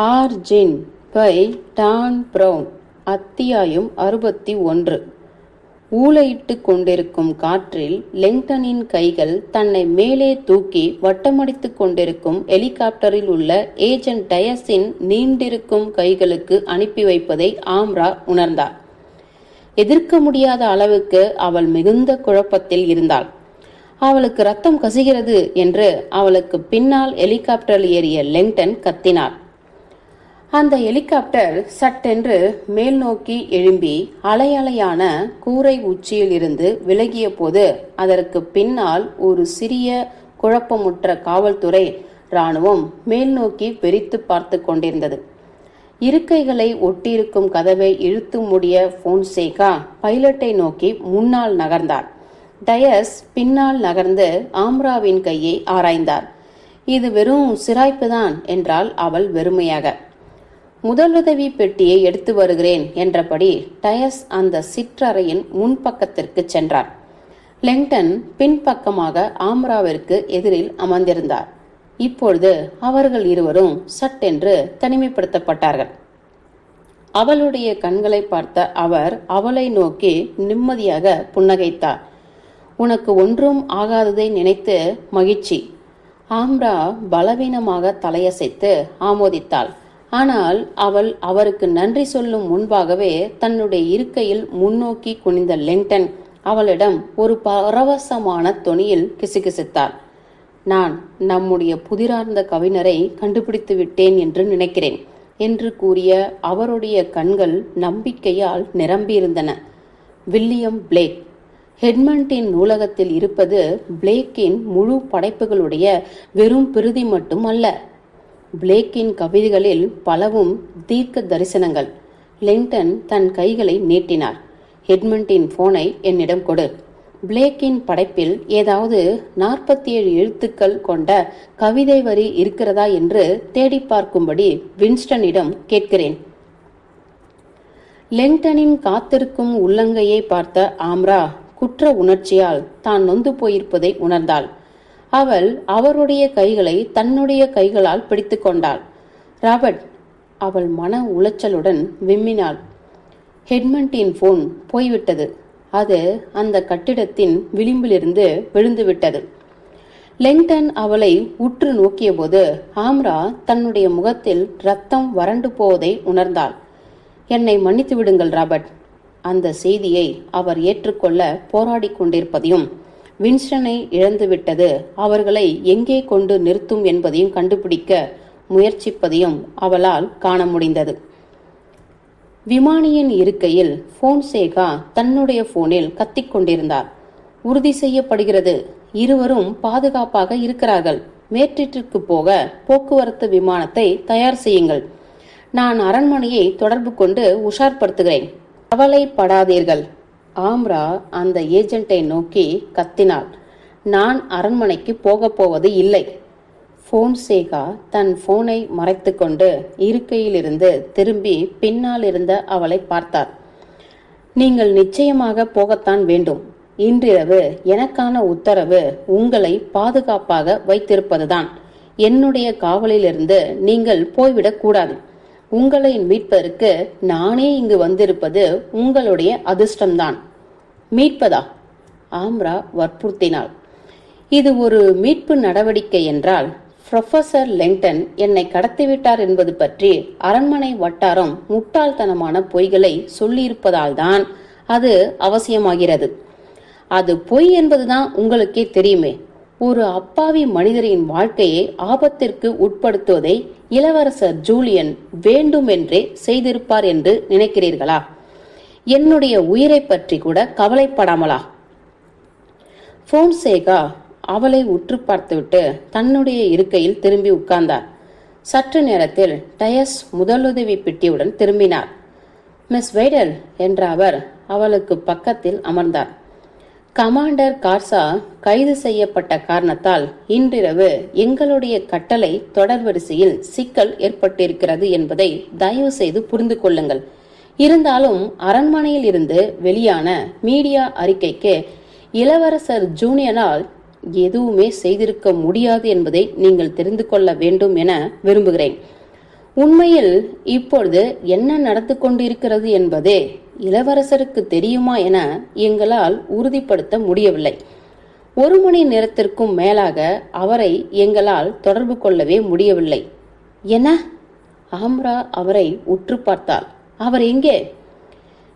Origin by Don brown அத்தியாயம் அறுபத்தி ஒன்று. ஊளையிட்டு கொண்டிருக்கும் காற்றில் லெங்டனின் கைகள் தன்னை மேலே தூக்கி வட்டமடித்துக் கொண்டிருக்கும் ஹெலிகாப்டரில் உள்ள ஏஜென்ட் டயஸின் நீண்டிருக்கும் கைகளுக்கு அனுப்பி வைப்பதை ஆம்ரா உணர்ந்தார். எதிர்க்க முடியாத அளவுக்கு அவள் மிகுந்த குழப்பத்தில் இருந்தாள். அவளுக்கு ரத்தம் கசிகிறது என்று அவளுக்கு பின்னால் ஹெலிகாப்டரில் ஏறிய லெங்டன் கத்தினார். அந்த ஹெலிகாப்டர் சட்டென்று மேல் நோக்கி எழும்பி அலையலையான கூரை உச்சியில் இருந்து விலகிய போது அதற்கு பின்னால் ஒரு சிறிய குழப்பமுற்ற காவல்துறை இராணுவம் மேல் நோக்கி வெறித்து பார்த்து கொண்டிருந்தது. இருக்கைகளை ஒட்டியிருக்கும் கதவை இழுத்து மூடிய போன்சேகா பைலட்டை நோக்கி முன்னால் நகர்ந்தார் டயஸ் பின்னால் நகர்ந்து ஆம்ராவின் கையை ஆராய்ந்தார். இது வெறும் சிராய்ப்புதான் என்றால் அவள் வெறுமையாக. முதலுதவி பெட்டியை எடுத்து வருகிறேன் என்றபடி டயஸ் அந்த சிற்றறையின் முன்பக்கத்திற்கு சென்றார். லெங்டன் பின்பக்கமாக ஆம்ராவிற்கு எதிரில் அமர்ந்திருந்தார். இப்பொழுது அவர்கள் இருவரும் சட்டென்று தனிமைப்படுத்தப்பட்டார்கள். அவளுடைய கண்களை பார்த்த அவர் அவளை நோக்கி நிம்மதியாக புன்னகைத்தார். உனக்கு ஒன்றும் ஆகாததை நினைத்து மகிழ்ச்சி. ஆம்ரா பலவீனமாக தலையசைத்து ஆமோதித்தாள். ஆனால் அவள் அவருக்கு நன்றி சொல்லும் முன்பாகவே தன்னுடைய இருக்கையில் முன்னோக்கி குனிந்த லெங்டன் அவளிடம் ஒரு பரவசமான தொனியில் கிசுகிசுத்தார் நான் நம்முடைய புதிரார்ந்த கவிஞரை கண்டுபிடித்து விட்டேன் என்று நினைக்கிறேன் என்று கூறிய அவருடைய கண்கள் நம்பிக்கையால் நிரம்பியிருந்தன. William Blake. ஹெட்மண்டின் நூலகத்தில் இருப்பது பிளேக்கின் முழு படைப்புகளுடைய வெறும் பிரிதி மட்டும் அல்ல. பிளேக்கின் கவிதைகளில் பலவும் தீர்க்க தரிசனங்கள். லிங்டன் தன் கைகளை நீட்டினார். ஹெட்மண்டின் போனை என்னிடம் கொடு. பிளேக்கின் படைப்பில் ஏதாவது நாற்பத்தி ஏழு எழுத்துக்கள் கொண்ட கவிதை வரி இருக்கிறதா என்று தேடி பார்க்கும்படி வின்ஸ்டனிடம் கேட்கிறேன். லெங்டனின் காத்திருக்கும் உள்ளங்கையை பார்த்த ஆம்ரா குற்ற உணர்ச்சியால் தான் நொந்து போயிருப்பதை உணர்ந்தாள். அவள் அவருடைய கைகளை தன்னுடைய கைகளால் பிடித்து கொண்டாள். ராபர்ட் அவள் மன உளைச்சலுடன் விம்மினாள். ஹெட்மண்டின் போன் போய்விட்டது. அது அந்த கட்டிடத்தின் விளிம்பிலிருந்து விழுந்துவிட்டது. லெங்டன் அவளை உற்று நோக்கியபோது ஆம்ரா தன்னுடைய முகத்தில் ரத்தம் வறண்டு போவதை உணர்ந்தாள். என்னை மன்னித்து விடுங்கள் ராபர்ட். அந்த செய்தியை அவர் ஏற்றுக்கொள்ள போராடி கொண்டிருப்பதையும் வின்ஸ்டனை இழந்துவிட்டது. அவர்களை எங்கே கொண்டு நிறுத்தும் என்பதையும் கண்டுபிடிக்க முயற்சிப்பதையும் அவளால் காண முடிந்தது. விமானியின் இருக்கையில் போன்சேகா தன்னுடைய போனில் கத்திக் கொண்டிருந்தார். உறுதி செய்யப்படுகிறது. இருவரும் பாதுகாப்பாக இருக்கிறார்கள். மேற்றிற்கு போக போக்குவரத்து விமானத்தை தயார் செய்யுங்கள். நான் அரண்மனையை தொடர்பு கொண்டு உஷார்படுத்துகிறேன். கவலைப்படாதீர்கள். ஆம்ரா அந்த ஏஜென்ட்டை நோக்கி கத்தினாள். நான் அரண்மனைக்கு போகப் போவது இல்லை. ஃபோன்சேகா தன் போனை மறைத்துக்கொண்டு இருக்கையிலிருந்து திரும்பி பின்னால் இருந்த அவளை பார்த்தார் நீங்கள் நிச்சயமாக போகத்தான் வேண்டும். இன்றிரவு எனக்கான உத்தரவு உங்களை பாதுகாப்பாக வைத்திருப்பதுதான். என்னுடைய காவலிலிருந்து நீங்கள் போய்விடக்கூடாது உங்களை மீட்பதற்கு நானே இங்கு வந்திருப்பது உங்களுடைய அதிர்ஷ்டம்தான். மீட்பதா? ஆம்ரா வற்புறுத்தினாள். இது ஒரு மீட்பு நடவடிக்கை என்றால் புரொஃபசர் லெங்டன் என்னை கடத்திவிட்டார் என்பது பற்றி அரண்மனை வட்டாரம் முட்டாள்தனமான பொய்களை சொல்லியிருப்பதால் தான் அது அவசியமாகிறது. அது பொய் என்பதுதான் உங்களுக்கே தெரியுமே. ஒரு அப்பாவி மனிதரின் வாழ்க்கையை ஆபத்திற்கு உட்படுத்துவதை இளவரசர் ஜூலியன் வேண்டுமென்றே செய்திருப்பார் என்று நினைக்கிறீர்களா? என்னுடைய உயிரை பற்றி கூட கவலைப்படாமலா? போன்சேகா அவளை உற்று பார்த்துவிட்டு தன்னுடைய இருக்கையில் திரும்பி உட்கார்ந்தார். சற்று நேரத்தில் டயஸ் முதலுதவி பெட்டியுடன் திரும்பினார். மிஸ் வெய்டல் என்ற அவர் அவளுக்கு பக்கத்தில் அமர்ந்தார். கமாண்டர் கார்சா கைது செய்யப்பட்ட காரணத்தால் இன்றிரவு எங்களுடைய கட்டளை தொடர்வரிசையில் சிக்கல் ஏற்பட்டிருக்கிறது என்பதை தயவு செய்து புரிந்து கொள்ளுங்கள். இருந்தாலும் அரண்மனையில் இருந்து வெளியான மீடியா அறிக்கைக்கு இளவரசர் ஜூனியனால் எதுவுமே செய்திருக்க முடியாது என்பதை நீங்கள் தெரிந்து கொள்ள வேண்டும் என விரும்புகிறேன். உண்மையில் இப்பொழுது என்ன நடந்து கொண்டிருக்கிறது என்பதே இளவரசருக்கு தெரியுமா என எங்களால் உறுதிப்படுத்த முடியவில்லை. ஒரு மணி நேரத்திற்கும் மேலாக அவரை எங்களால் தொடர்பு கொள்ளவே முடியவில்லை. என்ன ஆம்ரா அவரை உற்று பார்த்தாள். அவர் எங்கே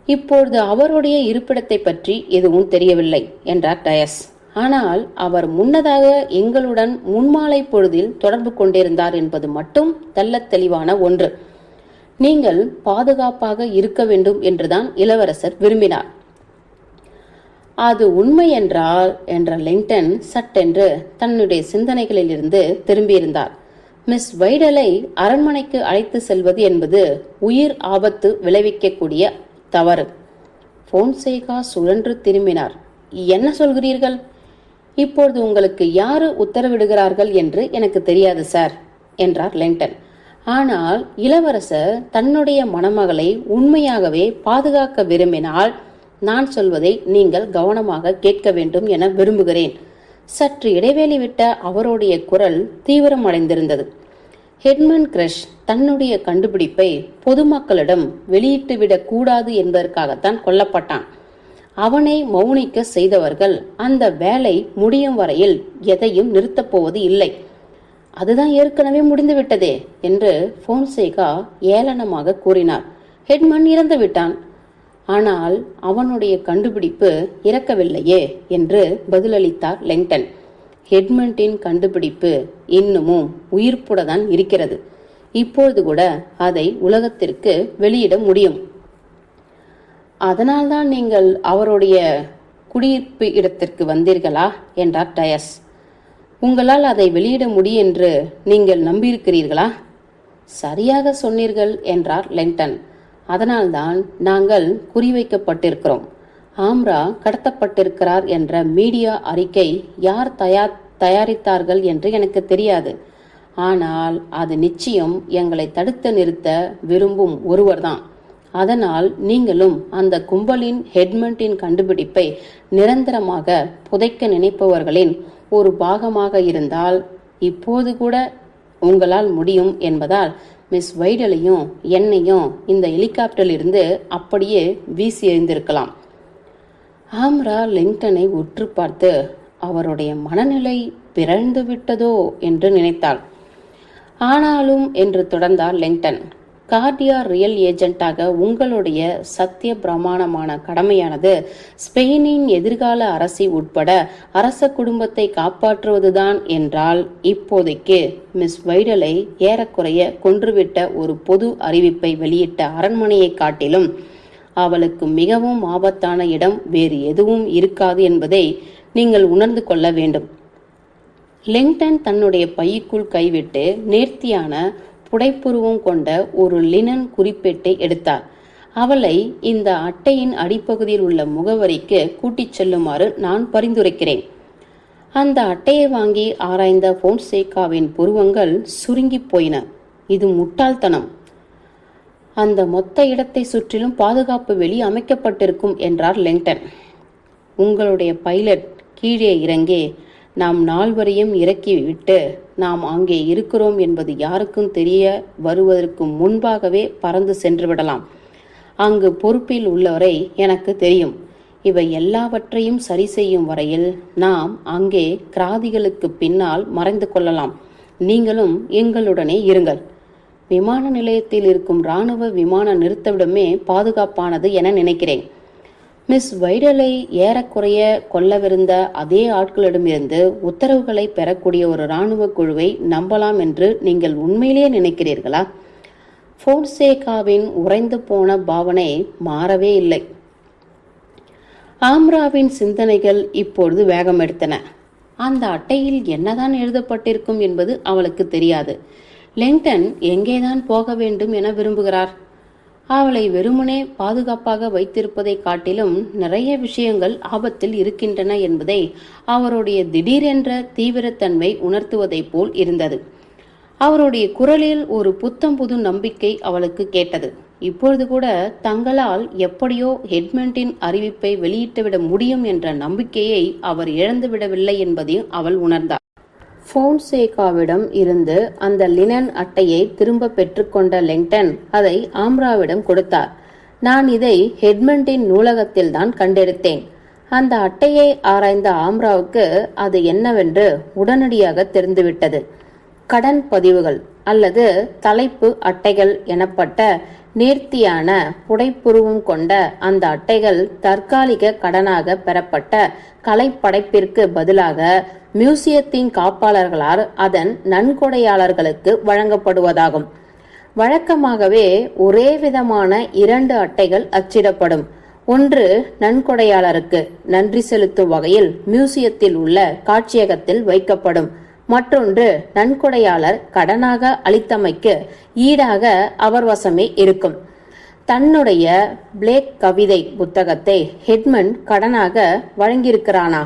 இப்பொழுது அவருடைய இருப்பிடத்தை பற்றி எதுவும் தெரியவில்லை என்றார் டயஸ். ஆனால் அவர் முன்னதாக எங்களுடன் முன்மாலை பொழுதில் தொடர்பு கொண்டிருந்தார் என்பது மட்டும் தெள்ளத் தெளிவான ஒன்று. நீங்கள் பாதுகாப்பாக இருக்க வேண்டும் என்றுதான் இளவரசர் விரும்பினார். அது உண்மை என்றால் என்ற லிங்டன் சட்டென்று தன்னுடைய சிந்தனைகளிலிருந்து திரும்பியிருந்தார். மிஸ் வைடலை அரண்மனைக்கு அழைத்து செல்வது என்பது உயிர் ஆபத்து விளைவிக்கக்கூடிய தவறு. போன்சேகா சுழன்று திரும்பினார். என்ன சொல்கிறீர்கள்? இப்பொழுது உங்களுக்கு யாரு உத்தரவிடுகிறார்கள் என்று எனக்கு தெரியாது சார் என்றார் லிங்டன். ஆனால் இளவரசர் தன்னுடைய மணமகளை உண்மையாகவே பாதுகாக்க விரும்பினால் நான் சொல்வதை நீங்கள் கவனமாக கேட்க வேண்டும் என விரும்புகிறேன். சற்று இடைவேளை விட்ட அவருடைய குரல் தீவிரமடைந்திருந்தது. ஹெட்மன் கிரஷ் தன்னுடைய கண்டுபிடிப்பை பொதுமக்களிடம் வெளியிட்டுவிடக் கூடாது என்பதற்காகத்தான் கொல்லப்பட்டான். அவனை மௌனிக்க செய்தவர்கள் அந்த வேலை முடியும் வரையில் எதையும் நிறுத்தப் போவது இல்லை. அதுதான் ஏற்கனவே முடிந்துவிட்டதே என்று போன்சேகா ஏளனமாக கூறினார். ஹெட்மன் இறந்து விட்டான். ஆனால் அவனுடைய கண்டுபிடிப்பு இறக்கவில்லையே என்று பதிலளித்தார் லெங்டன். ஹெட்மண்டின் கண்டுபிடிப்பு இன்னமும் தான் இருக்கிறது. இப்பொழுது கூட அதை உலகத்திற்கு வெளியிட முடியும். அதனால்தான் நீங்கள் அவருடைய குடியிருப்பு இடத்திற்கு வந்தீர்களா? என்றார் டயஸ். உங்களால் அதை வெளியிட முடியும் என்று நீங்கள் நம்பியிருக்கிறீர்களா? சரியாக சொன்னீர்கள் என்றார் லெங்டன் அதனால்தான் நாங்கள் குறிவைக்கப்பட்டிருக்கிறோம். ஆம்ரா கடத்தப்பட்டிருக்கிறார் என்ற மீடியா அறிக்கை யார் தயார் தயாரித்தார்கள் என்று எனக்கு தெரியாது. ஆனால் அது நிச்சயம் எங்களை தடுத்து நிறுத்த விரும்பும் ஒருவர்தான். அதனால் நீங்களும் அந்த கும்பலின் ஹெட்மெண்டின் கண்டுபிடிப்பை நிரந்தரமாக புதைக்க நினைப்பவர்களின் ஒரு பாகமாக இருந்தால் இப்போது கூட உங்களால் முடியும் என்பதால் மிஸ் வைடலையும் என்னையும் இந்த ஹெலிகாப்டரில் இருந்து அப்படியே வீசி எறிந்திருக்கலாம். ஆம்ரா லிங்டனை உற்று பார்த்து அவருடைய மனநிலை பிறழ்ந்து விட்டதோ? என்று நினைத்தாள். ஆனாலும் என்று தொடர்ந்தார் லிங்டன். கார்டியா ரியல் ஏஜென்ட்டாக உங்களுடைய சத்திய பிரமாணமான கடமையானது ஸ்பெயினின் எதிர்கால அரசி உட்பட அரச குடும்பத்தை காப்பாற்றுவதுதான் என்றால் இப்போதைக்கு மிஸ் வைடலை ஏறக்குறைய கொன்றுவிட்ட ஒரு பொது அறிவிப்பை வெளியிட்ட அரண்மனையை காட்டிலும் அவளுக்கு மிகவும் ஆபத்தான இடம் வேறு எதுவும் இருக்காது என்பதை நீங்கள் உணர்ந்து கொள்ள வேண்டும். லிங்டன் தன்னுடைய பைக்குள் கைவிட்டு நேர்த்தியான புடைப்புருவம் கொண்ட ஒரு லினன் குறிப்பேட்டை எடுத்தார் அவளை இந்த அட்டையின் அடிப்பகுதியில் உள்ள முகவரிக்கு கூட்டிச் செல்லுமாறு நான் பரிந்துரைக்கிறேன். அந்த அட்டையை வாங்கி ஆராய்ந்த போன்சேகாவின் புருவங்கள் சுருங்கி போயின. இது முட்டாள்தனம். அந்த மொத்த இடத்தை சுற்றிலும் பாதுகாப்பு வெளி அமைக்கப்பட்டிருக்கும் என்றார் லெங்டன். உங்களுடைய பைலட் கீழே இறங்கி நாம் நால்வரையும் இறக்கிவிட்டு நாம் அங்கே இருக்கிறோம் என்பது யாருக்கும் தெரிய வருவதற்கு முன்பாகவே பறந்து சென்று விடலாம். அங்கு பொறுப்பில் உள்ளவரை எனக்கு தெரியும். இவை எல்லாவற்றையும் சரி செய்யும் வரையில் நாம் அங்கே கிராதிகளுக்கு பின்னால் மறைந்து கொள்ளலாம். நீங்களும் எங்களுடனே இருங்கள். விமான நிலையத்தில் இருக்கும் இராணுவ விமான நிறுத்தவிடமே பாதுகாப்பானது என நினைக்கிறேன். மிஸ் வைடலை ஏறக்குறைய கொல்லவிருந்த அதே ஆட்களிடமிருந்து உத்தரவுகளை பெறக்கூடிய ஒரு இராணுவ குழுவை நம்பலாம் என்று நீங்கள் உண்மையிலேயே நினைக்கிறீர்களா? ஃபோன்சேகாவின் உறைந்து போன பாவனை மாறவே இல்லை. ஆம்ராவின் சிந்தனைகள் இப்பொழுது வேகம் எடுத்தன அந்த அட்டையில் என்னதான் எழுதப்பட்டிருக்கும் என்பது அவளுக்கு தெரியாது. லெங்டன் எங்கேதான் போக வேண்டும் என விரும்புகிறார்? அவளை வெறுமனே பாதுகாப்பாக வைத்திருப்பதை காட்டிலும் நிறைய விஷயங்கள் ஆபத்தில் இருக்கின்றன என்பதை அவருடைய திடீரென்ற தீவிரத்தன்மை உணர்த்துவதைப் போல் இருந்தது. அவருடைய குரலில் ஒரு புத்தம் புது நம்பிக்கை அவளுக்கு கேட்டது. இப்பொழுது கூட தங்களால் எப்படியோ ஹெட்மெண்டின் அறிவிப்பை வெளியிட்டுவிட முடியும் என்ற நம்பிக்கையை அவர் இழந்துவிடவில்லை என்பதையும் அவள் உணர்ந்தார் ஃபோன்சேகாவிடம் இருந்து அந்த லினன் அட்டையை திரும்ப பெற்றுக்கொண்ட லெங்டன் அதை ஆம்ராவிடம் கொடுத்தார். நான் இதை ஹெட்மண்டின் நூலகத்தில் தான் கண்டெடுத்தேன். அந்த அட்டையை ஆராய்ந்த ஆம்ராவுக்கு அது என்னவென்று உடனடியாக தெரிந்துவிட்டது. கடன் பதிவுகள். அல்லது தலைப்பு அட்டைகள் எனப்பட்ட நேர்த்தியான புடைப்புருவம் கொண்ட அந்த அட்டைகள் தற்காலிக கடனாக பெறப்பட்ட கலைப்படைப்பிற்கு பதிலாக மியூசியத்தின் காப்பாளர்களால் அதன் நன்கொடையாளர்களுக்கு வழங்கப்படுவதாகும். வழக்கமாகவே ஒரே விதமான இரண்டு அட்டைகள் அச்சிடப்படும். ஒன்று நன்கொடையாளருக்கு நன்றி செலுத்தும் வகையில் மியூசியத்தில் உள்ள காட்சியகத்தில் வைக்கப்படும். மற்றொன்று நன்கொடையாளர் கடனாக அளித்தமைக்கு ஈடாக அவர் வசமே இருக்கும். தன்னுடைய பிளேக் கவிதை புத்தகத்தை ஹெட்மன் கடனாக வழங்கியிருக்கிறானா?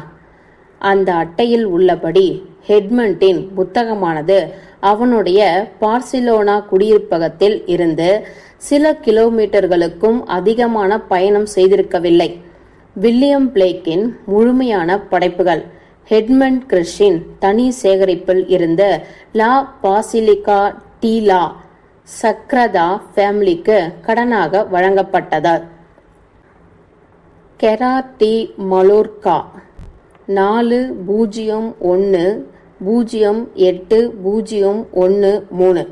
அந்த அட்டையில் உள்ளபடி ஹெட்மண்டின் புத்தகமானது அவனுடைய பார்சிலோனா குடியிருப்பகத்தில் இருந்து சில கிலோமீட்டர்களுக்கும் அதிகமான பயணம் செய்திருக்கவில்லை. வில்லியம் பிளேக்கின் முழுமையான படைப்புகள். ஹெட்மண்ட் கிறிஷின் தனி சேகரிப்பில் இருந்த லா பாசிலிகா டீலா சக்ரதா ஃபேமிலிக்கு கடனாக வழங்கப்பட்டது. கெராத்தி மலோர்கா. நாலு பூஜ்ஜியம் ஒன்று பூஜ்ஜியம் எட்டு பூஜ்ஜியம் ஒன்று மூணு.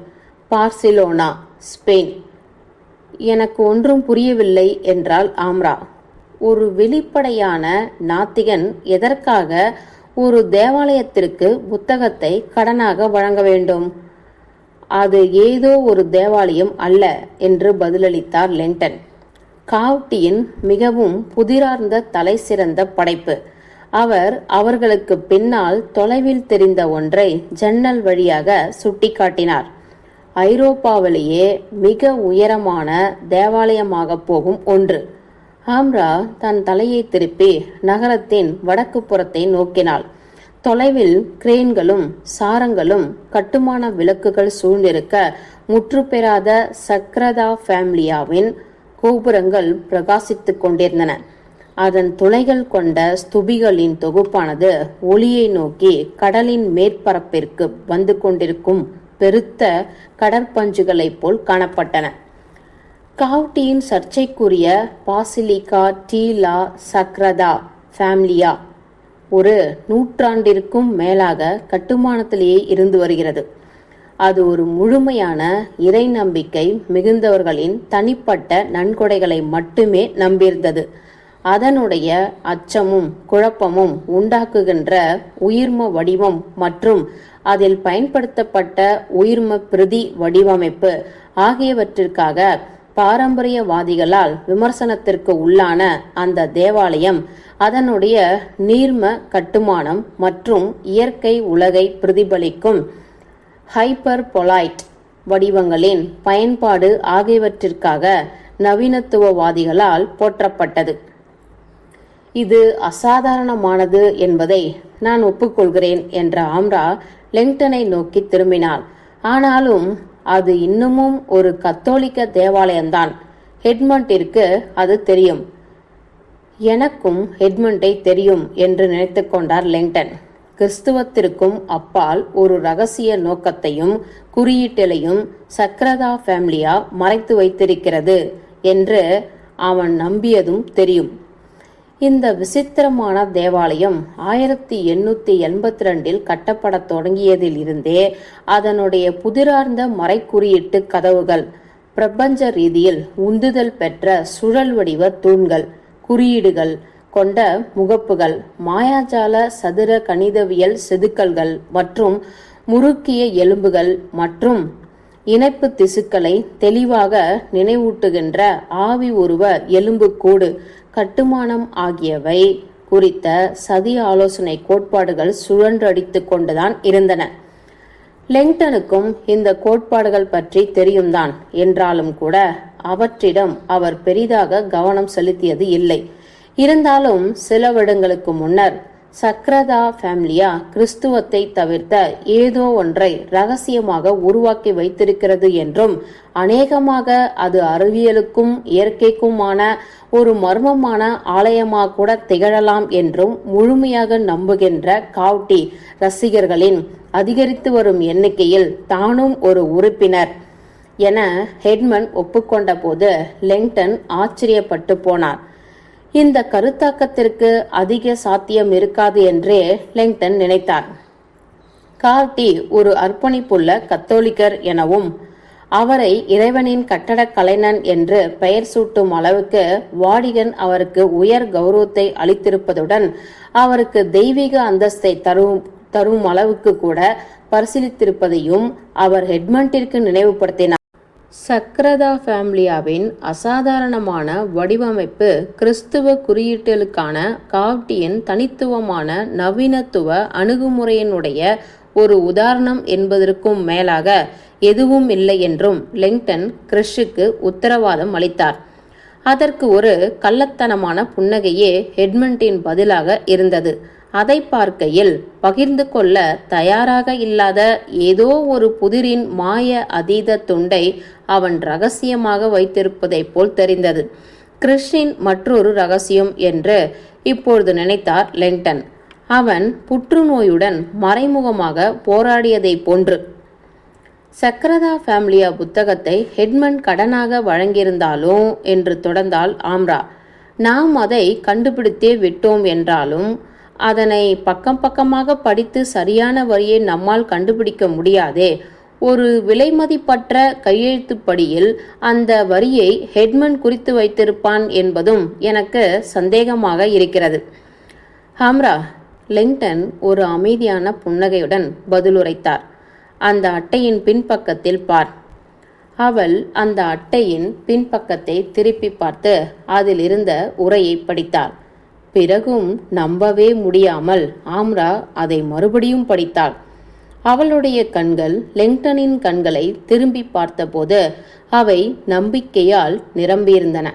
Barcelona Spain. எனக்கு ஒன்றும் புரியவில்லை என்றால் ஆம்ரா. ஒரு வெளிப்படையான நாத்திகன் எதற்காக ஒரு தேவாலயத்திற்கு புத்தகத்தை கடனாக வழங்க வேண்டும். அது ஏதோ ஒரு தேவாலயம் அல்ல என்று பதிலளித்தார் லென்டன் காவ்டியின் மிகவும் புதிரார்ந்த தலை சிறந்த படைப்பு. அவர் அவர்களுக்கு பின்னால் தொலைவில் தெரிந்த ஒன்றை ஜன்னல் வழியாக சுட்டிக்காட்டினார். ஐரோப்பாவிலேயே மிக உயரமான தேவாலயமாக போகும் ஒன்று. ஆம்ரா தன் தலையை திருப்பி நகரத்தின் வடக்கு புறத்தை நோக்கினாள். தொலைவில் கிரேன்களும் சாரங்களும் கட்டுமான விளக்குகள் சூழ்ந்திருக்க முற்றுப்பெறாத சக்ரதா ஃபேமிலியாவின் கோபுரங்கள் பிரகாசித்துக் கொண்டிருந்தன. அதன் துளைகள் கொண்ட ஸ்துபிகளின் தொகுப்பானது ஒளியை நோக்கி கடலின் மேற்பரப்பிற்கு வந்து கொண்டிருக்கும் பெருத்த கடற்பஞ்சுகளைப் போல் காணப்பட்டன. காவ்டியின் சர்ச்சைக்குரிய பாசிலிகா டீலா சக்ரதா ஃபேமிலியா. ஒரு நூற்றாண்டிற்கும் மேலாக கட்டுமானத்திலேயே இருந்து வருகிறது. அது ஒரு முழுமையான இறை நம்பிக்கை மிகுந்தவர்களின் தனிப்பட்ட நன்கொடைகளை மட்டுமே நம்பியிருந்தது. அதனுடைய அச்சமும் குழப்பமும் உண்டாக்குகின்ற உயிர்ம வடிவம் மற்றும் அதில் பயன்படுத்தப்பட்ட உயிர்ம பிரதி வடிவமைப்பு ஆகியவற்றிற்காக பாரம்பரியவாதிகளால் விமர்சனத்திற்கு உள்ளான அந்த தேவாலயம் அதனுடைய நீர்ம கட்டுமானம் மற்றும் இயற்கை உலகை பிரதிபலிக்கும் ஹைப்பர் பொலைட் வடிவங்களின் பயன்பாடு ஆகியவற்றிற்காக நவீனத்துவவாதிகளால் போற்றப்பட்டது. இது அசாதாரணமானது என்பதை நான் ஒப்புக்கொள்கிறேன் என்ற ஆம்ரா லெங்டனை நோக்கி திரும்பினாள். ஆனாலும் அது இன்னமும் ஒரு கத்தோலிக்க தேவாலயம்தான். ஹெட்மண்டிற்கு அது தெரியும். எனக்கும் ஹெட்மண்டை தெரியும் என்று நினைத்து கொண்டார் லெங்டன். கிறிஸ்துவத்திற்கும் அப்பால் ஒரு ரகசிய நோக்கத்தையும் குறியீட்டிலையும் சக்ரதா ஃபேமிலியா மறைத்து வைத்திருக்கிறது என்று அவன் நம்பியதும் தெரியும். இந்த விசித்திரமான தேவாலயம் ஆயிரத்தி எண்ணூத்தி எண்பத்தி ரெண்டில் கட்டப்படத் தொடங்கியதில் இருந்தே அதனுடைய புதிரார்ந்த மறைக்குறியீட்டு கதவுகள் பிரபஞ்ச ரீதியில் உந்துதல் பெற்ற சுழல் வடிவ தூண்கள் குறியீடுகள் கொண்ட முகப்புகள் மாயாஜால சதுர கணிதவியல் செதுக்கல்கள் மற்றும் முறுக்கிய எலும்புகள் மற்றும் இணைப்பு திசுக்களை தெளிவாக நினைவூட்டுகின்ற ஆவி உருவ எலும்புக்கூடு கட்டுமானம் ஆகியவை குறித்த சதி ஆலோசனை கோட்பாடுகள் சுழன்றடித்து கொண்டுதான் இருந்தன. லெங்டனுக்கும் இந்த கோட்பாடுகள் பற்றி தெரியும்தான். என்றாலும் கூட அவற்றிடம் அவர் பெரிதாக கவனம் செலுத்தியது இல்லை. இருந்தாலும் சில வருடங்களுக்கு முன்னர் சக்ரதா ஃபேமிலியா கிறிஸ்துவத்தை தவிர்த்த ஏதோ ஒன்றை ரகசியமாக உருவாக்கி வைத்திருக்கிறது என்றும் அநேகமாக அது அறிவியலுக்கும் இயற்கைக்குமான ஒரு மர்மமான ஆலயமாக கூட திகழலாம் என்றும் முழுமையாக நம்புகின்ற காவ்டி ரசிகர்களின் அதிகரித்து வரும் எண்ணிக்கையில் தானும் ஒரு உறுப்பினர் என ஹெட்மன் ஒப்புக்கொண்ட போது லெங்டன் ஆச்சரியப்பட்டு போனார். இந்த கருத்தாக்கத்திற்கு அதிக சாத்தியம் இருக்காது என்றே லெங்டன் நினைத்தார். கார்டி ஒரு அர்ப்பணிப்புள்ள கத்தோலிக்கர் எனவும் அவரை இறைவனின் கட்டடக் கலைஞன் என்று பெயர் சூட்டும் அளவுக்கு வாடிகன் அவருக்கு உயர் கௌரவத்தை அளித்திருப்பதுடன் அவருக்கு தெய்வீக அந்தஸ்தை தரும் தரும் அளவுக்கு கூட பரிசீலித்திருப்பதையும் அவர் ஹெட்மண்டிற்கு நினைவுபடுத்தினார். சக்ரதா ஃபேமிலியாவின் அசாதாரணமான வடிவமைப்பு கிறிஸ்துவ குறியீட்டலுக்கான காவ்டியின் தனித்துவமான நவீனத்துவ அணுகுமுறையினுடைய ஒரு உதாரணம் என்பதற்கும் மேலாக எதுவும் இல்லை என்றும் லெங்டன் கிறிஷுக்கு உத்தரவாதம் அளித்தார். அதற்கு ஒரு கள்ளத்தனமான புன்னகையே ஹெட்மண்டின் பதிலாக இருந்தது. அதை பார்க்கையில் பகிர்ந்து கொள்ள தயாராக இல்லாத ஏதோ ஒரு புதிரின் மாய அதீத துண்டை அவன் ரகசியமாக வைத்திருப்பதைப் போல் தெரிந்தது. கிறிஷின் மற்றொரு ரகசியம் என்று இப்பொழுது நினைத்தார் லெங்டன். அவன் புற்றுநோயுடன் மறைமுகமாக போராடியதைப் போன்று. சக்கரதா ஃபேமிலியா புத்தகத்தை ஹெட்மன் கடனாக வழங்கியிருந்தாலும் என்று தொடர்ந்தால் ஆம்ரா. நாம் அதை கண்டுபிடித்தே விட்டோம் என்றாலும் அதனை பக்கம் பக்கமாக படித்து சரியான வரியை நம்மால் கண்டுபிடிக்க முடியாதே. ஒரு விலைமதிப்பற்ற கையெழுத்துப்படியில் அந்த வரியை ஹெட்மன் குறித்து வைத்திருப்பான் என்பதும் எனக்கு சந்தேகமாக இருக்கிறது. ஹாம்ரா லிங்டன் ஒரு அமைதியான புன்னகையுடன் பதிலுரைத்தார். அந்த அட்டையின் பின்பக்கத்தில் பார். அவள் அந்த அட்டையின் பின்பக்கத்தை திருப்பி பார்த்து அதில் இருந்த உரையை படித்தாள். பிறகும் நம்பவே முடியாமல் ஆம்ரா அதை மறுபடியும் படித்தாள். அவளுடைய கண்கள் லெங்டனின் கண்களை திரும்பி பார்த்தபோது அவை நம்பிக்கையால் நிரம்பியிருந்தன.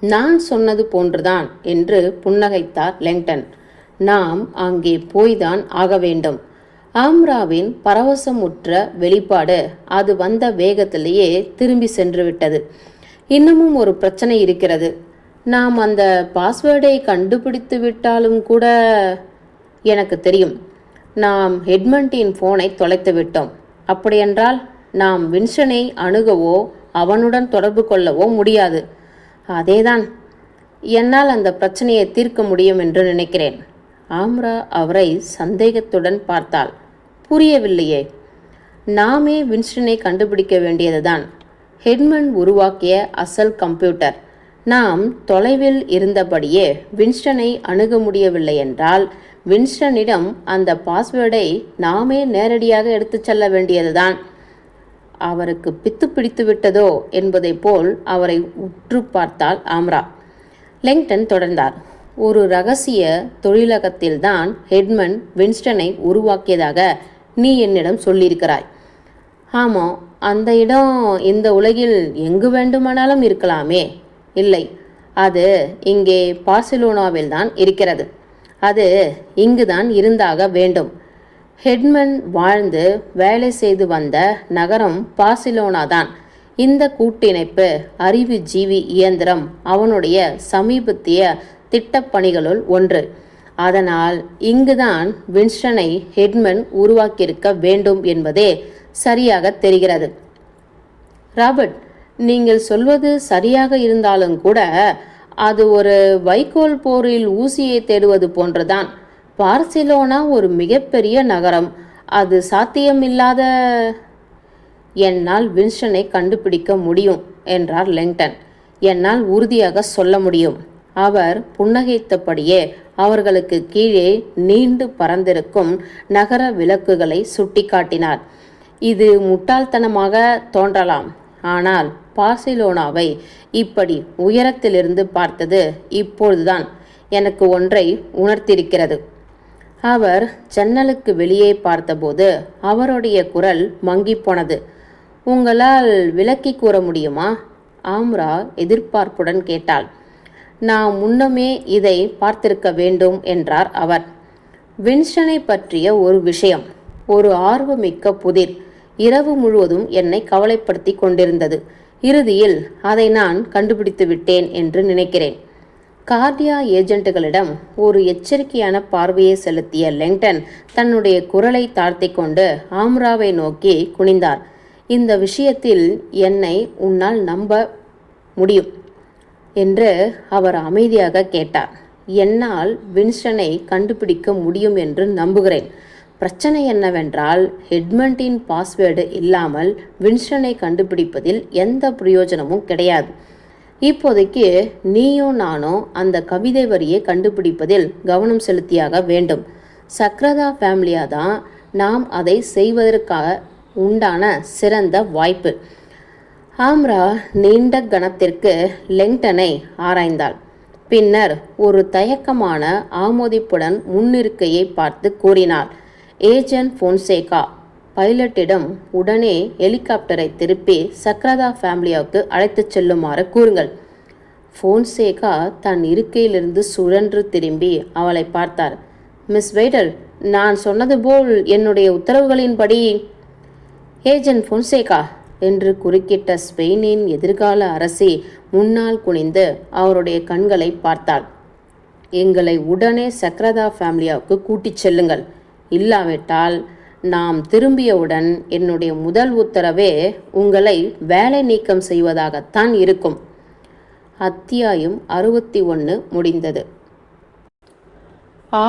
நான் சொன்னது போன்றுதான் என்று புன்னகைத்தார் லெங்டன். நாம் அங்கே போய்தான் ஆக வேண்டும். ஆம்ராவின் பரவசமுற்ற வெளிப்பாடு அது வந்த வேகத்திலேயே திரும்பி சென்றுவிட்டது. இன்னமும் ஒரு பிரச்சனை இருக்கிறது. நாம் அந்த பாஸ்வேர்டை கண்டுபிடித்து விட்டாலும் கூட எனக்கு தெரியும். நாம் ஹெட்மண்டின் ஃபோனை தொலைத்து விட்டோம். அப்படியென்றால் நாம் வின்சனை அணுகவோ அவனுடன் தொடர்பு கொள்ளவோ முடியாது. அதேதான். என்னால் அந்த பிரச்சனையை தீர்க்க முடியும் என்று நினைக்கிறேன். ஆம்ரா அவரை சந்தேகத்துடன் பார்த்தாள். புரியவில்லையே. நாமே வின்ஸ்டனை கண்டுபிடிக்க வேண்டியதுதான். ஹெட்மன் உருவாக்கிய அசல் கம்ப்யூட்டர். நாம் தொலைவில் இருந்தபடியே வின்ஸ்டனை அணுக முடியவில்லை என்றால் வின்ஸ்டனிடம் அந்த பாஸ்வேர்டை நாமே நேரடியாக எடுத்துச் செல்ல வேண்டியதுதான். அவருக்கு பித்து பிடித்து விட்டதோ என்பதைப் போல் அவரை உற்று பார்த்தாள் ஆம்ரா. லெங்டன் தொடர்ந்தார். ஒரு ரகசிய தொழிலகத்தில்தான் ஹெட்மன் வின்ஸ்டனை உருவாக்கியதாக நீ என்னிடம் சொல்லியிருக்கிறாய். ஆமாம் அந்த இடம் இந்த உலகில் எங்கு வேண்டுமானாலும் இருக்கலாமே இல்லை. அது இங்கே பார்சிலோனாவில் தான் இருக்கிறது. அது இங்குதான் இருந்தாக வேண்டும். ஹெட்மன் வாழ்ந்து வேலை செய்து வந்த நகரம் பார்சிலோனா தான் இந்த கூட்டிணைப்பு அறிவு ஜீவி இயந்திரம் அவனுடைய சமீபத்திய திட்டப்பணிகளுள் ஒன்று. அதனால் இங்குதான் வின்ஸ்டனை ஹெட்மன் உருவாக்கியிருக்க வேண்டும் என்பதே சரியாக தெரிகிறது. ராபர்ட் நீங்கள் சொல்வது சரியாக இருந்தாலும் கூட அது ஒரு வைக்கோல் போரில் ஊசியை தேடுவது போன்றுதான். பார்சிலோனா ஒரு மிகப்பெரிய நகரம். அது சாத்தியமில்லாத என்னால் வின்ஸ்டனை கண்டுபிடிக்க முடியும் என்றார் லெங்டன். என்னால் உறுதியாக சொல்ல முடியும். அவர் புன்னகைத்தபடியே அவர்களுக்கு கீழே நீண்டு பறந்திருக்கும் நகர விளக்குகளை சுட்டிக்காட்டினார். இது முட்டாள்தனமாக தோன்றலாம். ஆனால் பார்சிலோனாவை இப்படி உயரத்திலிருந்து பார்த்தது இப்பொழுதுதான் எனக்கு ஒன்றை உணர்த்திருக்கிறது. அவர் ஜன்னலுக்கு வெளியே பார்த்தபோது அவருடைய குரல் மங்கிப்போனது உங்களால் விளக்கி கூற முடியுமா? ஆம்ரா எதிர்பார்ப்புடன் கேட்டாள். நான் முன்னமே இதை பார்த்திருக்க வேண்டும் என்றார் அவர். வின்ஸ்டனை பற்றிய ஒரு விஷயம். ஒரு ஆர்வமிக்க புதிர். இரவு முழுவதும் என்னை கவலைப்படுத்தி கொண்டிருந்தது. இறுதியில் அதை நான் கண்டுபிடித்து விட்டேன் என்று நினைக்கிறேன். கார்டியா ஏஜென்ட்டுகளிடம் ஒரு எச்சரிக்கையான பார்வையை செலுத்திய லெங்டன் தன்னுடைய குரலை தாழ்த்தி கொண்டு ஆம்ராவை நோக்கி குனிந்தார். இந்த விஷயத்தில் என்னை உன்னால் நம்ப முடியும் என்று அவர் அமைதியாக கேட்டார். என்னால் வின்ஸ்டனை கண்டுபிடிக்க முடியும் என்று நம்புகிறேன். பிரச்சனை என்னவென்றால் ஹெட்மண்டின் பாஸ்வேர்டு இல்லாமல் வின்ஸ்டனை கண்டுபிடிப்பதில் எந்த பிரயோஜனமும் கிடையாது. இப்போதைக்கு நீயும் நானும் அந்த கவிதை வரியை கண்டுபிடிப்பதில் கவனம் செலுத்தியாக வேண்டும். சக்ரதா ஃபேமிலியாக தான் நாம் அதை செய்வதற்காக உண்டான சிறந்த வாய்ப்பு. ஆம்ரா நீண்ட கணத்திற்கு லெங்டனை ஆராய்ந்தாள். பின்னர் ஒரு தயக்கமான ஆமோதிப்புடன் முன்னிருக்கையை பார்த்து கூறினார் ஏஜென்ட் ஃபோன்சேகா பைலட்டிடம் உடனே ஹெலிகாப்டரை திருப்பி சக்ரதா ஃபேமிலியாவுக்கு அழைத்துச் செல்லுமாறு கூறுங்கள். ஃபோன்சேகா தன் இருக்கையிலிருந்து சுழன்று திரும்பி அவளை பார்த்தார் மிஸ் வெய்டர் நான் சொன்னது போல் என்னுடைய உத்தரவுகளின்படி ஏஜென்ட் ஃபோன்சேகா என்று குறுக்கிட்ட ஸ்பெயினின் எதிர்கால அரசி முன்னால் குனிந்து அவருடைய கண்களை பார்த்தாள். எங்களை உடனே சக்ரதா ஃபேமிலியாவுக்கு கூட்டிச் செல்லுங்கள். இல்லாவிட்டால் நாம் திரும்பியவுடன் என்னுடைய முதல் உத்தரவே உங்களை வேலை நீக்கம் செய்வதாகத்தான் இருக்கும். அத்தியாயம் அறுபத்தி ஒன்று முடிந்தது. ஆ